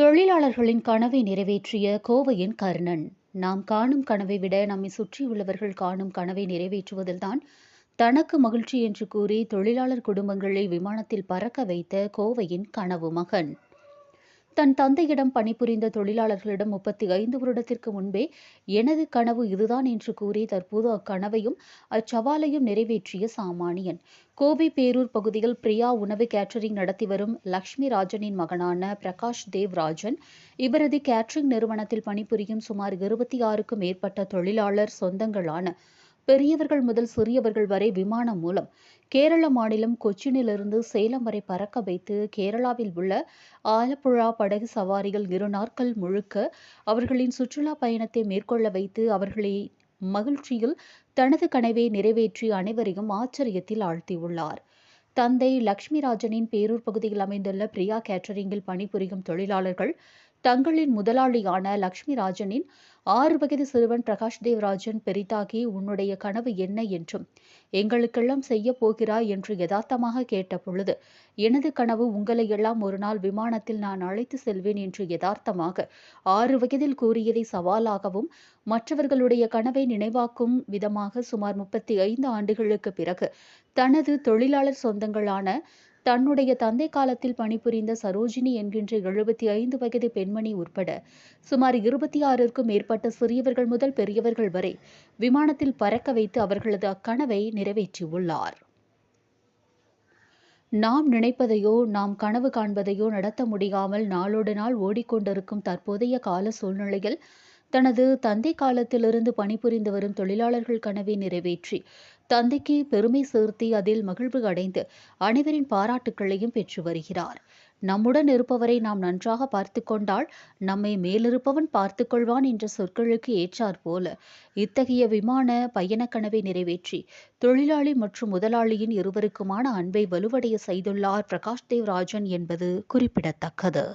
தொழிலாளர்களின் கனவை நிறைவேற்றிய கோவையின் கர்ணன். நாம் காணும் கனவை விட நம்மை சுற்றியுள்ளவர்கள் காணும் கனவை நிறைவேற்றுவதில்தான் தனக்கு மகிழ்ச்சி என்று கூறி தொழிலாளர் குடும்பங்களை விமானத்தில் பறக்க வைத்த கோவையின் கனவு மகன். தன் தந்தையிடம் பணிபுரிந்த தொழிலாளர்களிடம் முப்பத்தி ஐந்து வருடத்திற்கு முன்பே எனது கனவு இதுதான் என்று கூறி தற்போது அக்கனவையும் அச்சவாலையும் நிறைவேற்றிய சாமானியன். கோபி பேரூர் பகுதியில் பிரியா உணவு கேட்டரிங் நடத்தி வரும் லக்ஷ்மி ராஜனின் மகனான பிரகாஷ் தேவ் ராஜன் இவரது கேட்டரிங் நிறுவனத்தில் பணிபுரியும் சுமார் இருபத்தி ஆறுக்கும் மேற்பட்ட தொழிலாளர் சொந்தங்களான பெரியவர்கள் முதல் சிறியவர்கள் வரை விமானம் மூலம் கேரள மாநிலம் கொச்சினிலிருந்து சேலம் வரை பறக்க வைத்து கேரளாவில் உள்ள ஆலப்புழா படகு சவாரிகள் இரு நாட்கள் முழுக்க அவர்களின் சுற்றுலா பயணத்தை மேற்கொள்ள வைத்து அவர்களை மகிழ்ச்சியில் தனது கனவை நிறைவேற்றி அனைவரையும் ஆச்சரியத்தில் ஆழ்த்தியுள்ளார். தந்தை லக்ஷ்மிராஜனின் பேரூர் பகுதியில் அமைந்துள்ள பிரியா கேட்டரிங்கில் பணிபுரியும் தொழிலாளர்கள் தங்களின் முதலாளியான லக்ஷ்மிராஜனின் ஆறு வயது சிறுவன் பிரகாஷ் தேவராஜன் பெரிதாகி உன்னுடைய கனவு என்ன என்றும் எங்களுக்கெல்லாம் செய்ய போகிறாய் என்று யதார்த்தமாக கேட்ட பொழுது எனது கனவு உங்களை எல்லாம் ஒரு நாள் விமானத்தில் நான் அழைத்து செல்வேன் என்று யதார்த்தமாக ஆறு வயதில் கூறியதை சவாலாகவும் மற்றவர்களுடைய கனவை நினைவாக்கும் விதமாக சுமார் முப்பத்தி ஐந்து ஆண்டுகளுக்கு பிறகு தனது தொழிலாளர் சொந்தங்களான தன்னுடைய தந்தை காலத்தில் பணிபுரிந்த சரோஜினி என்கின்ற எழுபத்தி ஐந்து வயது பெண்மணி உட்பட சுமார் இருபத்தி ஆறிற்கும் மேற்பட்ட சிறியவர்கள் முதல் பெரியவர்கள் வரை விமானத்தில் பறக்க வைத்து அவர்களது அக்கனவை நிறைவேற்றியுள்ளார். நாம் நினைப்பதையோ நாம் கனவு காண்பதையோ நடத்த முடியாமல் நாளோடு நாள் ஓடிக்கொண்டிருக்கும் தற்போதைய கால சூழ்நிலையில் தனது தந்தை காலத்திலிருந்து பணிபுரிந்து வரும் தொழிலாளர்கள் கனவை நிறைவேற்றி தந்தைக்கு பெருமை சேர்த்தி அதில் மகிழ்வு அடைந்து அனைவரின் பாராட்டுக்களையும் பெற்று வருகிறார். நம்முடன் இருப்பவரை நாம் நன்றாக பார்த்து கொண்டால் நம்மை மேலிருப்பவன் பார்த்து கொள்வான் என்ற சொற்களுக்கு ஏற்றாற் போல இத்தகைய விமான பயண கனவை நிறைவேற்றி தொழிலாளி மற்றும் முதலாளியின் இருவருக்குமான அன்பை வலுவடைய செய்துள்ளார் பிரகாஷ் தேவ் ராஜன் என்பது குறிப்பிடத்தக்கது.